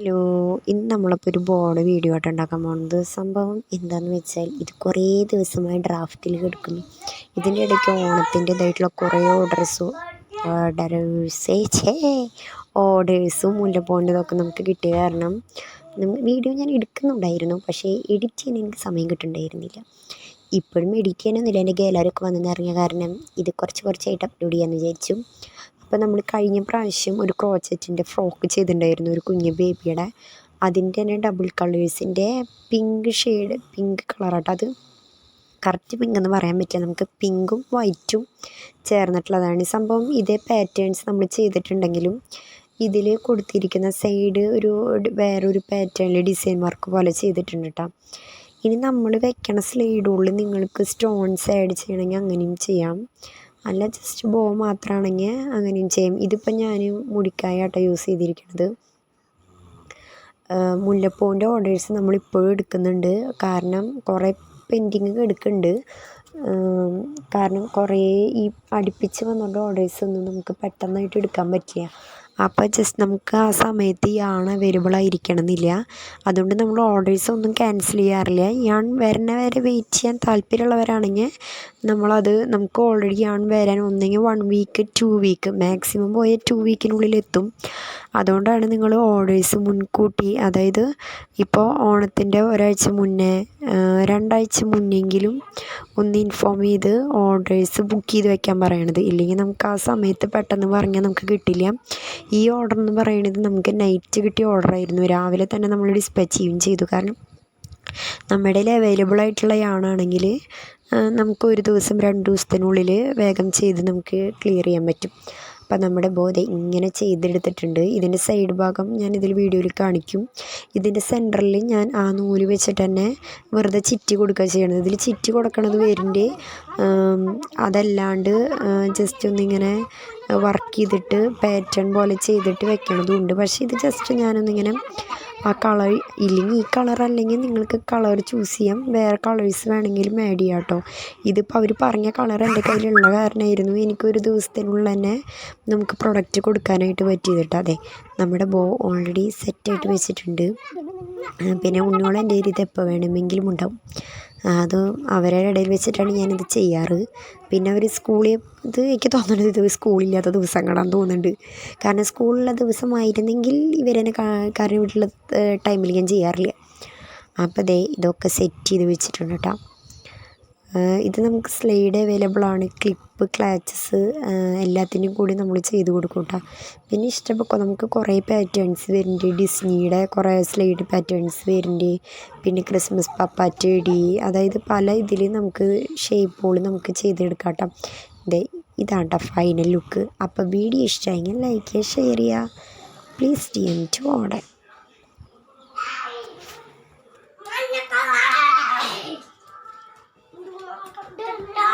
Hello ഇന്ന് നമ്മളപ്പോൾ ഒരു ബോർഡ് വീഡിയോ ആയിട്ട് ഉണ്ടാക്കാൻ പോകുന്നത് സംഭവം എന്താണെന്ന് വെച്ചാൽ ഇത് കുറേ ദിവസമായി ഡ്രാഫ്റ്റിൽ കിടക്കുന്നു. ഇതിന്റെ ഇടയ്ക്ക് ഓണത്തിന്റെതായിട്ടുള്ള കുറേ ഓർഡേഴ്സ് ഓർഡേഴ്സ് ഛേ ഓർഡേഴ്സും മുല്ലപ്പോണ്ടതൊക്കെ നമുക്ക് കിട്ടിയ കാരണം വീഡിയോ ഞാൻ എടുക്കുന്നുണ്ടായിരുന്നു പക്ഷേ എഡിറ്റ് ചെയ്യാൻ എനിക്ക് സമയം കിട്ടുന്നുണ്ടായിരുന്നില്ല ഇപ്പോഴും എഡിറ്റ് ചെയ്യാനൊന്നുമില്ല എന്റെ ഗേലറൊക്കെ വന്നെന്ന് ഇറങ്ങിയ കാരണം ഇത് കുറച്ച് കുറച്ചായിട്ട് അപ്ലോഡ് ചെയ്യാമെന്ന് വിചാരിച്ചു. അപ്പോൾ നമ്മൾ കഴിഞ്ഞ പ്രാവശ്യം ഒരു ക്രോച്ചറ്റിന്റെ ഫ്രോക്ക് ചെയ്തിട്ടുണ്ടായിരുന്നു ഒരു കുഞ്ഞ് ബേബിയുടെ. അതിന്റെ തന്നെ ഡബിൾ കളേഴ്സിന്റെ പിങ്ക് ഷെയ്ഡ് പിങ്ക് കളറാട്ടോ അത്. കറക്റ്റ് പിങ്ക് എന്ന് പറയാൻ പറ്റില്ല. നമുക്ക് പിങ്കും വൈറ്റും ചേർന്നിട്ടുള്ളതാണ്. സംഭവം ഇതേ പാറ്റേൺസ് നമ്മൾ ചെയ്തിട്ടുണ്ടെങ്കിലും ഇതിൽ കൊടുത്തിരിക്കുന്ന സൈഡ് ഒരു വേറൊരു പാറ്റേണിൽ ഡിസൈൻ വർക്ക് പോലെ ചെയ്തിട്ടുണ്ട് കേട്ടോ. ഇനി നമ്മൾ വെക്കണ സ്ലൈഡുള്ളിൽ നിങ്ങൾക്ക് സ്റ്റോൺസ് ആഡ് ചെയ്യണമെങ്കിൽ അങ്ങനെയും ചെയ്യാം. അല്ല ജസ്റ്റ് ബോ മാത്രമാണെങ്കിൽ അങ്ങനെയും ചെയ്യും. ഇതിപ്പോൾ ഞാൻ മുടിക്കായാട്ടോ യൂസ് ചെയ്തിരിക്കുന്നത് മുല്ലപ്പൂവിന്റെ ഓർഡേഴ്സ് നമ്മളിപ്പോഴും എടുക്കുന്നുണ്ട്. കാരണം കുറേ പെൻഡിങ് എടുക്കുന്നുണ്ട്. കാരണം കുറേ ഈ അടുപ്പിച്ച് വന്നുകൊണ്ട് ഓർഡേഴ്സ് ഒന്നും നമുക്ക് പെട്ടെന്നായിട്ട് എടുക്കാൻ പറ്റില്ല. അപ്പോൾ ജസ്റ്റ് നമുക്ക് ആ സമയത്ത് ഈ ആൺ അവൈലബിൾ ആയിരിക്കണം എന്നില്ല അതുകൊണ്ട് നമ്മൾ ഓർഡേഴ്സ് ഒന്നും ക്യാൻസൽ ചെയ്യാറില്ല. ഞാൻ വരുന്ന വരെ വെയിറ്റ് ചെയ്യാൻ താല്പര്യമുള്ളവരാണെങ്കിൽ നമ്മളത് നമുക്ക് ഓൾറെഡി ആൺ വരാൻ ഒന്നെങ്കിൽ one week two week maximum പോയ ടു വീക്കിനുള്ളിൽ എത്തും. അതുകൊണ്ടാണ് നിങ്ങൾ ഓർഡേഴ്സ് മുൻകൂട്ടി അതായത് ഇപ്പോൾ ഓണത്തിന്റെ ഒരാഴ്ച മുന്നേ രണ്ടാഴ്ച മുന്നെങ്കിലും ഒന്ന് ഇൻഫോം ചെയ്ത് ഓർഡേഴ്സ് ബുക്ക് ചെയ്ത് വെക്കാൻ പറയണത്. ഇല്ലെങ്കിൽ നമുക്ക് ആ സമയത്ത് പെട്ടെന്ന് പറഞ്ഞാൽ നമുക്ക് കിട്ടില്ല. ഈ ഓർഡർ എന്ന് പറയുന്നത് നമുക്ക് നൈറ്റ് കിട്ടിയ ഓർഡറായിരുന്നു രാവിലെ തന്നെ നമ്മൾ ഡിസ്പാച്ച് ചെയ്യുകയും ചെയ്തു. കാരണം നമ്മുടെ കയ്യിൽ അവൈലബിൾ ആയിട്ടുള്ള ആണെങ്കിൽ നമുക്ക് ഒരു ദിവസം രണ്ട് ദിവസത്തിനുള്ളിൽ വേഗം ചെയ്ത് നമുക്ക് ക്ലിയർ ചെയ്യാൻ പറ്റും. അപ്പം നമ്മുടെ ബോധ ഇങ്ങനെ ചെയ്തെടുത്തിട്ടുണ്ട്. ഇതിന്റെ സൈഡ് ഭാഗം ഞാൻ ഇതിൽ വീഡിയോയിൽ കാണിക്കും. ഇതിന്റെ സെന്ററിൽ ഞാൻ ആ നൂൽ വെച്ചിട്ട് തന്നെ വെറുതെ ചിറ്റി കൊടുക്കുക ചെയ്യണത് ഇതിൽ ചിറ്റി കൊടുക്കണത് വേരിന്റെ അതല്ലാണ്ട് ജസ്റ്റ് ഒന്നിങ്ങനെ വർക്ക് ചെയ്തിട്ട് പാറ്റേൺ പോലെ ചെയ്തിട്ട് വെക്കണതും ഉണ്ട്. പക്ഷേ ഇത് ജസ്റ്റ് ഞാനൊന്നിങ്ങനെ ആ കളർ ഇല്ലെങ്കിൽ ഈ കളർ അല്ലെങ്കിൽ നിങ്ങൾക്ക് കളർ ചൂസ് ചെയ്യാം. വേറെ കളേഴ്സ് വേണമെങ്കിലും ആഡ് ചെയ്യാം കേട്ടോ. ഇതിപ്പോൾ അവർ പറഞ്ഞ കളർ എന്റെ കയ്യിലുള്ള കാരണമായിരുന്നു എനിക്കൊരു ദിവസത്തിനുള്ളിൽ തന്നെ നമുക്ക് പ്രൊഡക്റ്റ് കൊടുക്കാനായിട്ട് പറ്റിയത് കേട്ടോ. അതെ നമ്മുടെ ബോ ഓൾറെഡി സെറ്റായിട്ട് വെച്ചിട്ടുണ്ട്. പിന്നെ ഉണ്ണിയോളം എന്റെ ഇത് എപ്പോൾ വേണമെങ്കിലും ഉണ്ടാവും. അത് അവരുടെ ഇടയിൽ വെച്ചിട്ടാണ് ഞാനിത് ചെയ്യാറ്. പിന്നെ അവർ സ്കൂളിൽ ഇത് എനിക്ക് തോന്നുന്നത് ഇത് സ്കൂളില്ലാത്ത ദിവസങ്ങളാണെന്ന് തോന്നുന്നുണ്ട്. കാരണം സ്കൂളിലെ ദിവസമായിരുന്നെങ്കിൽ ഇവരെന്നെ കാരണം വീട്ടിലുള്ള ടൈമിൽ ഞാൻ ചെയ്യാറില്ല. അപ്പോൾ ദേ ഇതൊക്കെ സെറ്റ് ചെയ്ത് വെച്ചിട്ടുണ്ട് കേട്ടോ ഇത് നമുക്ക് സ്ലൈഡ് അവൈലബിൾ ആണ്. ക്ലിപ്പ് ക്ലാച്ചസ് എല്ലാത്തിനും കൂടി നമ്മൾ ചെയ്ത് കൊടുക്കും കേട്ടോ പിന്നെ ഇഷ്ടപ്പെട്ടോ നമുക്ക് കുറേ പാറ്റേൺസ് വരുന്നുണ്ട് ഡിസ്നിയുടെ കുറേ സ്ലൈഡ് പാറ്റേൺസ് വരുന്നുണ്ട് പിന്നെ ക്രിസ്മസ് പപ്പ അതായത് പല ഇതിൽ നമുക്ക് ഷേപ്പുകൾ നമുക്ക് ചെയ്തെടുക്കാം കേട്ടോ ഇതേ ഇതാണ് കേട്ടോ ഫൈനൽ ലുക്ക് അപ്പോൾ വീഡിയോ ഇഷ്ടമായെങ്കിൽ ലൈക്ക് ചെയ്യുക ഷെയർ ചെയ്യുക. Please D M to order Doon lang.